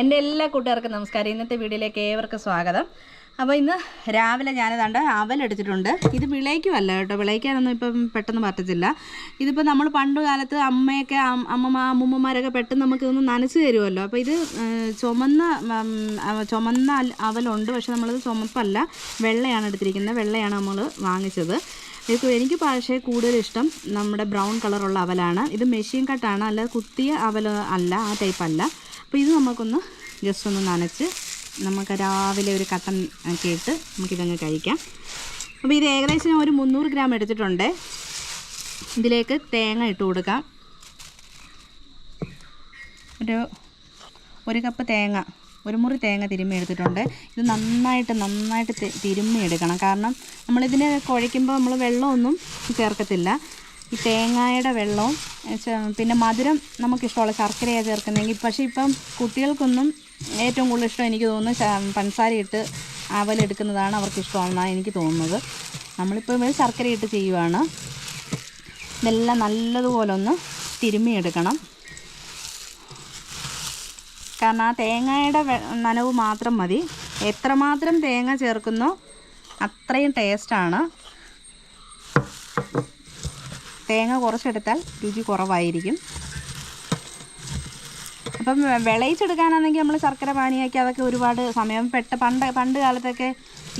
എന്റെ എല്ലാ കൂട്ടുകാർക്കും നമസ്കാരം. ഇന്നത്തെ വീഡിയോയിലേക്ക് ഏവർക്കും സ്വാഗതം. അപ്പോൾ ഇന്ന് രാവിലെ ഞാനതാണ്ട് അവലെടുത്തിട്ടുണ്ട്. ഇത് വിളയിക്കുമല്ല കേട്ടോ. വിളയിക്കാനൊന്നും ഇപ്പം പെട്ടെന്ന് പറ്റത്തില്ല. ഇതിപ്പോൾ നമ്മൾ പണ്ട് കാലത്ത് അമ്മയൊക്കെ അമ്മമ്മ അമ്മൂമ്മമാരൊക്കെ പെട്ടെന്ന് നമുക്ക് ഇതൊന്ന് നനച്ച് തരുമല്ലോ അപ്പോൾ ഇത് ചുമന്ന ചുമന്ന അവലുണ്ട്. പക്ഷെ നമ്മളത് ചുമപ്പല്ല. വെള്ളയാണ് എടുത്തിരിക്കുന്നത്. വെള്ളയാണ് നമ്മൾ വാങ്ങിച്ചത്. ഇത് എനിക്ക് പക്ഷേ കൂടുതൽ ഇഷ്ടം നമ്മുടെ ബ്രൗൺ കളറുള്ള അവലാണ്. ഇത് മെഷീൻ കട്ടാണ്. അല്ലാതെ കുത്തിയ അവൽ അല്ല. ആ ടൈപ്പ് അല്ല അപ്പോൾ ഇത് നമുക്കൊന്ന് ജസ്റ്റ് ഒന്ന് നനച്ച് നമുക്ക് രാവിലെ ഒരു കട്ടൻ ഒക്കെ ഇട്ട് നമുക്കിതങ്ങ് കഴിക്കാം. അപ്പോൾ ഇത് ഏകദേശം ഒരു മുന്നൂറ് ഗ്രാം എടുത്തിട്ടുണ്ട്. ഇതിലേക്ക് തേങ്ങ ഇട്ട് കൊടുക്കാം. ഒരു ഒരു കപ്പ് തേങ്ങ ഒരു മുറി തേങ്ങ തിരുമ്മി എടുത്തിട്ടുണ്ട്. ഇത് നന്നായിട്ട് നന്നായിട്ട് തിരുമ്മി എടുക്കണം. കാരണം നമ്മളിതിനെ കുഴയ്ക്കുമ്പോൾ നമ്മൾ വെള്ളമൊന്നും ചേർക്കത്തില്ല. ഈ തേങ്ങയുടെ വെള്ളവും പിന്നെ മധുരം നമുക്കിഷ്ടമുള്ള ശർക്കരയാണ് ചേർക്കുന്നതെങ്കിൽ. പക്ഷേ ഇപ്പം കുട്ടികൾക്കൊന്നും ഏറ്റവും കൂടുതൽ ഇഷ്ടം എനിക്ക് തോന്നുന്നു പഞ്ചസാര ഇട്ട് അവലെടുക്കുന്നതാണ് അവർക്ക് ഇഷ്ടമാണെന്നാണ് എനിക്ക് തോന്നുന്നത്. നമ്മളിപ്പോൾ ശർക്കര ഇട്ട് ചെയ്യുവാണ്. ഇതെല്ലാം നല്ലതുപോലെ ഒന്ന് തിരുമ്മിയെടുക്കണം. കാരണം ആ തേങ്ങയുടെ നനവ് മാത്രം മതി. എത്രമാത്രം തേങ്ങ ചേർക്കുന്നോ അത്രയും ടേസ്റ്റാണ്. തേങ്ങ കുറച്ചെടുത്താൽ രുചി കുറവായിരിക്കും. അപ്പം വിളയിച്ചെടുക്കാനാണെങ്കിൽ നമ്മൾ ശർക്കര പാനിയാക്കി അതൊക്കെ ഒരുപാട് സമയം പെട്ട പണ്ട് പണ്ട് കാലത്തൊക്കെ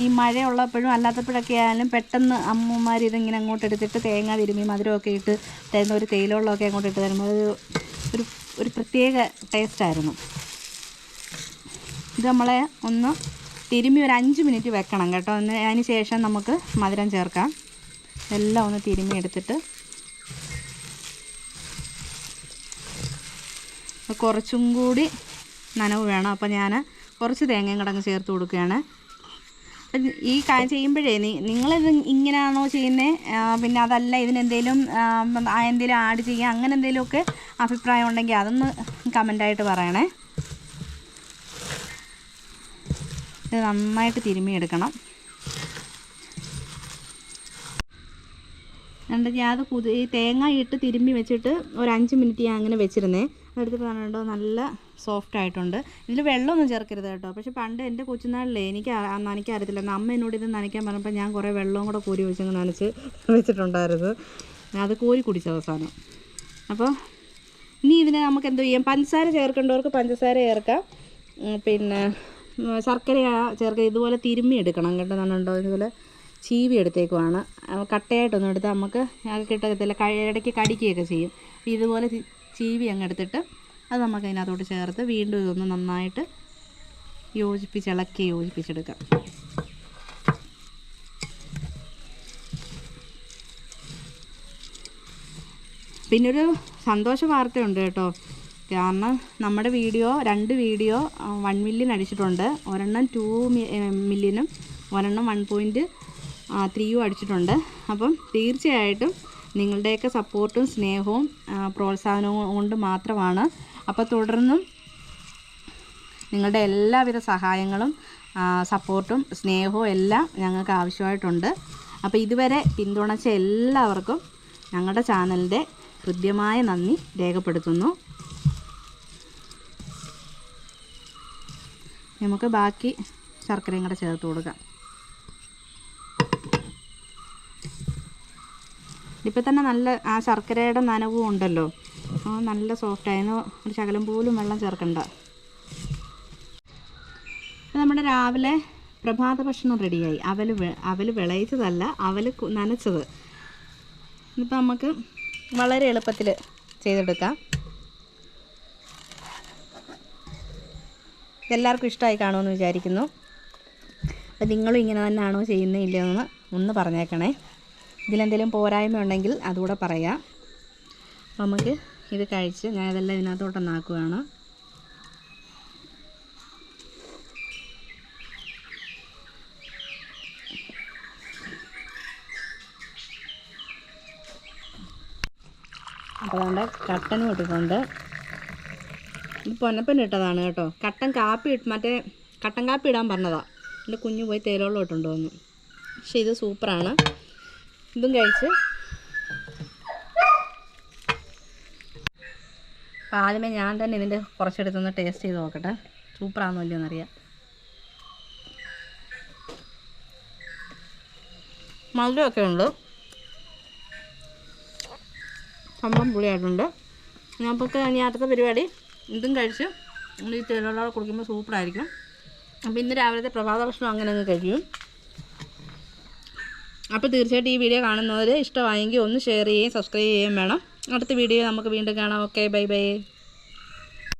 ഈ മഴയുള്ളപ്പോഴും അല്ലാത്തപ്പോഴൊക്കെ ആയാലും പെട്ടെന്ന് അമ്മമാർ ഇതിങ്ങനെ അങ്ങോട്ട് എടുത്തിട്ട് തേങ്ങ തിരുമ്മി മധുരമൊക്കെ ഇട്ട് തരുന്ന ഒരു തേയിലവെള്ളമൊക്കെ അങ്ങോട്ട് ഇട്ട് തരുമ്പോൾ അത് ഒരു ഒരു പ്രത്യേക ടേസ്റ്റായിരുന്നു ഇത് നമ്മളെ ഒന്ന് തിരുമ്മി ഒരു അഞ്ച് മിനിറ്റ് വെക്കണം കേട്ടോ. അതിന് ശേഷം നമുക്ക് മധുരം ചേർക്കാം. എല്ലാം ഒന്ന് തിരുമ്മി എടുത്തിട്ട് കുറച്ചും കൂടി നനവ് വേണം. അപ്പോൾ ഞാൻ കുറച്ച് തേങ്ങയും കടങ്ങ് ചേർത്ത് കൊടുക്കുകയാണ്. ഈ കാര്യം ചെയ്യുമ്പോഴേ നീ നിങ്ങളിത് ഇങ്ങനെയാണോ ചെയ്യുന്നത് പിന്നെ അതല്ല ഇതിനെന്തെങ്കിലും എന്തെങ്കിലും ആഡ് ചെയ്യുക അങ്ങനെ എന്തെങ്കിലുമൊക്കെ അഭിപ്രായം ഉണ്ടെങ്കിൽ അതൊന്ന് കമന്റായിട്ട് പറയണേ. ഇത് നന്നായിട്ട് തിരുമ്മിയെടുക്കണം എന്നിട്ട് ഞാൻ അത് ഈ തേങ്ങ ഇട്ട് തിരുമ്മി വെച്ചിട്ട് ഒരു അഞ്ച് മിനിറ്റ് ഞാൻ അങ്ങനെ വെച്ചിരുന്നേ. അതെടുത്ത് പറഞ്ഞിട്ടോ നല്ല സോഫ്റ്റ് ആയിട്ടുണ്ട്. ഇതിൽ വെള്ളമൊന്നും ചേർക്കരുത് കേട്ടോ. പക്ഷേ പണ്ട് എന്റെ കൊച്ചുനാളിലേ എനിക്ക് നനയ്ക്കാറിയത്തില്ല. അമ്മ എന്നോട് ഇത് നനയ്ക്കാൻ പറഞ്ഞപ്പോൾ ഞാൻ കുറേ വെള്ളവും കൂടെ കോരി ഒഴിച്ചങ്ങ് നനച്ച് വെച്ചിട്ടുണ്ടായിരുന്നു. അത് കോരി കുടിച്ച അവസാനം. അപ്പോൾ ഇനി ഇതിന് നമുക്ക് എന്തോ ചെയ്യാം? പഞ്ചസാര ചേർക്കേണ്ടവർക്ക് പഞ്ചസാര ചേർക്കാം. പിന്നെ ശർക്കര ചേർക്കുക ഇതുപോലെ തിരുമ്മി എടുക്കണം കേട്ടോ. നന്നുണ്ടോ ഇതുപോലെ ചീവി എടുത്തേക്കുവാണ്. കട്ടയായിട്ടൊന്നും എടുത്താൽ നമുക്ക് കിട്ടത്തില്ല. ഇടയ്ക്ക് കടിക്കുകയൊക്കെ ചെയ്യും. ഇതുപോലെ ചീവി അങ്ങ് എടുത്തിട്ട് അത് നമുക്ക് അതിനകത്തോട്ട് ചേർത്ത് വീണ്ടും ഇതൊന്ന് നന്നായിട്ട് യോജിപ്പിച്ച് ഇളക്കി യോജിപ്പിച്ചെടുക്കാം. പിന്നൊരു സന്തോഷ വാർത്തയുണ്ട് കേട്ടോ. കാരണം നമ്മുടെ വീഡിയോ രണ്ട് വീഡിയോ വൺ മില്യൻ അടിച്ചിട്ടുണ്ട്. ഒരെണ്ണം ടു മില്യനും ഒരെണ്ണം വൺ പോയിന്റ് ത്രീയും അടിച്ചിട്ടുണ്ട്. അപ്പം തീർച്ചയായിട്ടും നിങ്ങളുടെയൊക്കെ സപ്പോർട്ടും സ്നേഹവും പ്രോത്സാഹനവും കൊണ്ട് മാത്രമാണ്. അപ്പോൾ തുടർന്നും നിങ്ങളുടെ എല്ലാവിധ സഹായങ്ങളും സപ്പോർട്ടും സ്നേഹവും എല്ലാം ഞങ്ങൾക്ക് ആവശ്യമായിട്ടുണ്ട്. അപ്പോൾ ഇതുവരെ പിന്തുണച്ച എല്ലാവർക്കും ഞങ്ങളുടെ ചാനലിന്റെ ഹൃദ്യമായ നന്ദി രേഖപ്പെടുത്തുന്നു. നമുക്ക് ബാക്കി ശർക്കരയും കൂടെ ചേർത്ത് കൊടുക്കാം. ഇപ്പം തന്നെ നല്ല ആ ശർക്കരയുടെ നനവും ഉണ്ടല്ലോ. നല്ല സോഫ്റ്റ് ആയിരുന്നു ഒരു ശകലം പോലും വെള്ളം ചേർക്കണ്ട. നമ്മുടെ രാവിലെ പ്രഭാത ഭക്ഷണം റെഡിയായി. അവൽ അവൽ വിളയിച്ചതല്ല അവൽ നനച്ചത്. ഇപ്പം നമുക്ക് വളരെ എളുപ്പത്തിൽ ചെയ്തെടുക്കാം. എല്ലാവർക്കും ഇഷ്ടമായി കാണുമെന്ന് വിചാരിക്കുന്നു. അപ്പം നിങ്ങളും ഇങ്ങനെ തന്നെയാണോ ചെയ്യുന്നേ ഇല്ലയോ എന്ന് ഒന്ന് പറഞ്ഞേക്കണേ. ഇതിലെന്തെങ്കിലും പോരായ്മ ഉണ്ടെങ്കിൽ അതുകൂടെ പറയാം. നമുക്ക് ഇത് കഴിച്ച് ഞാൻ ഇതെല്ലാം ഇതിനകത്തോട്ടൊന്നാക്കുകയാണ് അപ്പോൾ അതുകൊണ്ട് കട്ടനും ഇട്ടിട്ടുണ്ട് ഇത് പൊന്നപ്പൻ ഇട്ടതാണ് കേട്ടോ. കട്ടൻ കാപ്പി മറ്റേ കട്ടൻ കാപ്പി ഇടാൻ പറഞ്ഞതാണ് എന്റെ കുഞ്ഞു പോയി തേയിലോളം ഇട്ടുണ്ടോ എന്ന് പക്ഷേ ഇത് സൂപ്പറാണ്. ഇതും കഴിച്ച്. അപ്പം ആദ്യമേ ഞാൻ തന്നെ ഇതിന്റെ കുറച്ചെടുത്തൊന്ന് ടേസ്റ്റ് ചെയ്ത് നോക്കട്ടെ. സൂപ്പറാണോ ഇല്ലയോ എന്നറിയാം. മധുരമൊക്കെ ഉണ്ട്. സംഭവം പുളിയായിട്ടുണ്ട്. നമുക്ക് ഇനി അടുത്ത പരിപാടി ഇതും കഴിച്ച് നമ്മൾ ഈ തേയിലോടെ കുടിക്കുമ്പോൾ സൂപ്പറായിരിക്കും. അപ്പോൾ ഇന്ന് രാവിലത്തെ പ്രഭാത ഭക്ഷണം അങ്ങനെ അങ്ങ് കഴിയും. അപ്പോൾ തീർച്ചയായിട്ടും ഈ വീഡിയോ കാണുന്നവർ ഇഷ്ടമായെങ്കിൽ ഒന്ന് ഷെയർ ചെയ്യുകയും സബ്സ്ക്രൈബ് ചെയ്യുകയും വേണം. അടുത്ത വീഡിയോ നമുക്ക് വീണ്ടും കാണാം. Okay bye bye